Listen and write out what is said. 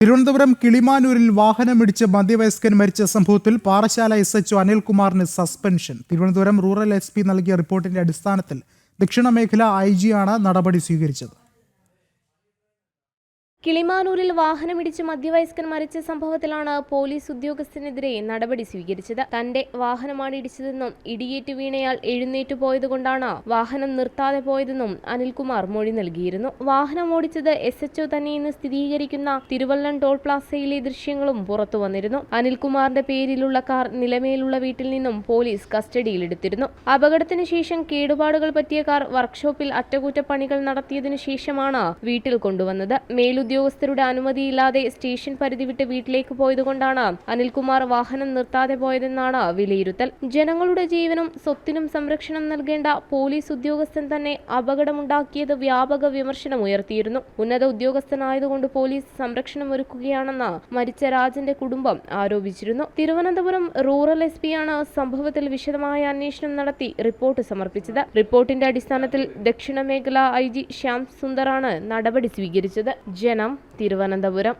തിരുവനന്തപുരം കിളിമാനൂരിൽ വാഹനമിടിച്ച് മധ്യവയസ്കൻ മരിച്ച സംഭവത്തിൽ പാറശാല എസ് എച്ച് അനിൽകുമാറിന് suspension. Thiruvananthapuram rural S P നൽകിയ റിപ്പോർട്ടിന്റെ അടിസ്ഥാനത്തിൽ ദക്ഷിണ മേഖല ഐ നടപടി സ്വീകരിച്ചത്. കിളിമാനൂരിൽ വാഹനമിടിച്ച് മധ്യവയസ്കൻ മരിച്ച സംഭവത്തിലാണ് പോലീസ് ഉദ്യോഗസ്ഥനെതിരെ നടപടി സ്വീകരിച്ചത്. തന്റെ വാഹനമാണ് ഇടിച്ചതെന്നും ഇടിയേറ്റ് വീണയാൾ എഴുന്നേറ്റു പോയതുകൊണ്ടാണ് വാഹനം നിർത്താതെ പോയതെന്നും അനിൽകുമാർ മൊഴി നൽകിയിരുന്നു. വാഹനം ഓടിച്ചത് എസ് എച്ച്ഒ തന്നെയെന്ന് സ്ഥിരീകരിക്കുന്ന തിരുവല്ലം ടോൾ പ്ലാസയിലെ ദൃശ്യങ്ങളും പുറത്തു വന്നിരുന്നു. അനിൽകുമാറിന്റെ പേരിലുള്ള കാർ നിലമേലുള്ള വീട്ടിൽ നിന്നും പോലീസ് കസ്റ്റഡിയിലെടുത്തിരുന്നു. അപകടത്തിന് ശേഷം കേടുപാടുകൾ പറ്റിയ കാർ വർക്ക്ഷോപ്പിൽ അറ്റകുറ്റപ്പണികൾ നടത്തിയതിനു ശേഷമാണ് വീട്ടിൽ കൊണ്ടുവന്നത്. മേലുദ്യോഗസ്ഥരുടെ അനുമതിയില്ലാതെ സ്റ്റേഷൻ പരിധി വിട്ട് വീട്ടിലേക്ക് പോയതുകൊണ്ടാണ് അനിൽകുമാർ വാഹനം നിർത്താതെ പോയതെന്നാണ് വിലയിരുത്തൽ. ജനങ്ങളുടെ ജീവനും സ്വത്തിനും സംരക്ഷണം നൽകേണ്ട പോലീസ് ഉദ്യോഗസ്ഥൻ തന്നെ അപകടമുണ്ടാക്കിയത് വ്യാപക വിമർശനം ഉയർത്തിയിരുന്നു. ഉന്നത ഉദ്യോഗസ്ഥനായതുകൊണ്ട് പോലീസ് സംരക്ഷണം ഒരുക്കുകയാണെന്ന് മരിച്ച രാജന്റെ കുടുംബം ആരോപിച്ചിരുന്നു. തിരുവനന്തപുരം റൂറൽ എസ് പിയാണ് സംഭവത്തിൽ വിശദമായ അന്വേഷണം നടത്തി റിപ്പോർട്ട് സമർപ്പിച്ചത്. റിപ്പോർട്ടിന്റെ അടിസ്ഥാനത്തിൽ ദക്ഷിണ മേഖല ഐ ജി ശ്യാം സുന്ദറാണ് നടപടി സ്വീകരിച്ചത്. ജനം തിരുവനന്തപുരം